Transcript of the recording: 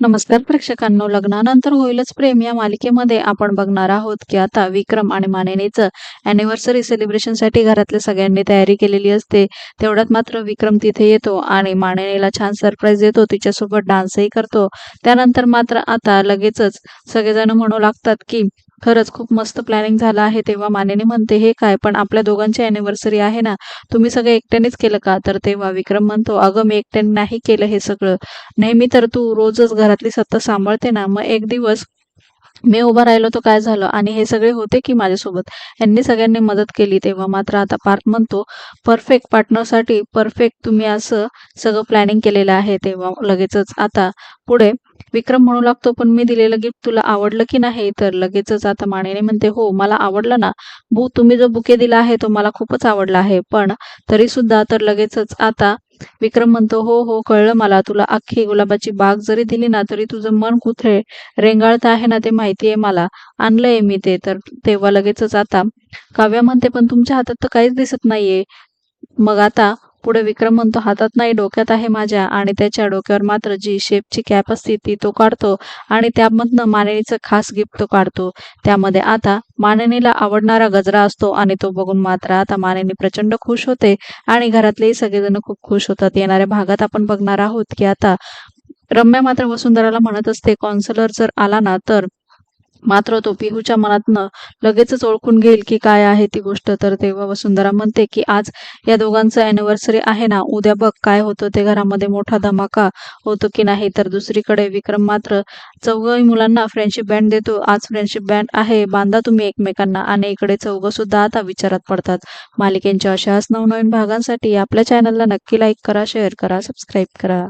नमस्कार प्रेक्षकांनो लग्नानंतर होईलच प्रेम या मालिकेमध्ये. आपण बघणार आहोत की आता विक्रम आणि मानेनीचं अॅनिव्हर्सरी सेलिब्रेशनसाठी घरातल्या सगळ्यांनी तयारी केलेली असते. तेवढ्यात मात्र विक्रम तिथे येतो आणि मानेनीला छान सरप्राईज देतो. तिच्यासोबत डान्सही करतो. त्यानंतर मात्र आता लगेचच सगळेजण म्हणू लागतात की खरंच खूप मस्त प्लॅनिंग झालं आहे तेव्हा मानेनी म्हणते हे काय पण आपल्या दोघांची अॅनिव्हर्सरी आहे ना तुम्ही सगळं एकट्यानेच केलं का? तर तेव्हा विक्रम म्हणतो अगं मी एकट्याने नाही केलं हे सगळं. नेहमी तर तू रोजच घरातली सत्ता सांभाळते ना मग एक दिवस मी उभा राहिलो तर काय झालं? आणि हे सगळे होते की माझ्यासोबत? यांनी सगळ्यांनी मदत केली तेव्हा मात्र आता पार्थ म्हणतो परफेक्ट पार्टनरसाठी परफेक्ट तुम्ही असं सगळं प्लॅनिंग केलेलं आहे. तेव्हा लगेचच आता पुढे विक्रम म्हणू लागतो पण मी दिलेलं गिफ्ट तुला आवडलं की नाही? तर लगेचच आता मानेने म्हणते हो मला आवडलं ना. भू तुम्ही जो बुके दिला आहे तो मला खूपच आवडला आहे. पण तरी सुद्धा तर लगेचच आता विक्रम म्हणतो हो हो कळलं मला. तुला अख्खी गुलाबाची बाग जरी दिली ना तरी तुझं मन कुठे रेंगाळत आहे ना ते माहिती आहे मला. आणलंय मी ते. तर तेव्हा लगेचच आता काव्या म्हणते पण तुमच्या हातात तर काहीच दिसत नाहीये. मग आता पुढे विक्रम म्हणतो हातात नाही डोक्यात आहे माझ्या. आणि त्याच्या डोक्यावर मात्र जी शेपची कॅप असते ती तो काढतो आणि त्यामधनं मानेनीचं खास गिफ्ट तो काढतो. त्यामध्ये आता मानेनीला आवडणारा गजरा असतो आणि तो बघून मात्र आता मानेनी प्रचंड खुश होते आणि घरातलेही सगळेजण खूप खुश होतात. येणाऱ्या भागात आपण बघणार आहोत की आता रम्या मात्र वसुंधराला म्हणत असते कॉन्सलर जर आला ना तर मात्र तो पिहूच्या मनातनं लगेचच ओळखून घेईल की काय आहे ती गोष्ट. तर तेव्हा वसुंधरा म्हणते की आज या दोघांचं अॅनिव्हर्सरी आहे ना. उद्या बघ काय होतं. ते घरामध्ये मोठा धमाका होतो की नाही. तर दुसरीकडे विक्रम मात्र चौघही मुलांना फ्रेंडशिप बँड देतो. आज फ्रेंडशिप बँड आहे. बांधा तुम्ही एकमेकांना. आणि इकडे चौघ सुद्धा आता विचारात पडतात. मालिकेंच्या अशाच नवनवीन भागांसाठी आपल्या चॅनलला नक्की लाईक करा शेअर करा सबस्क्राईब करा.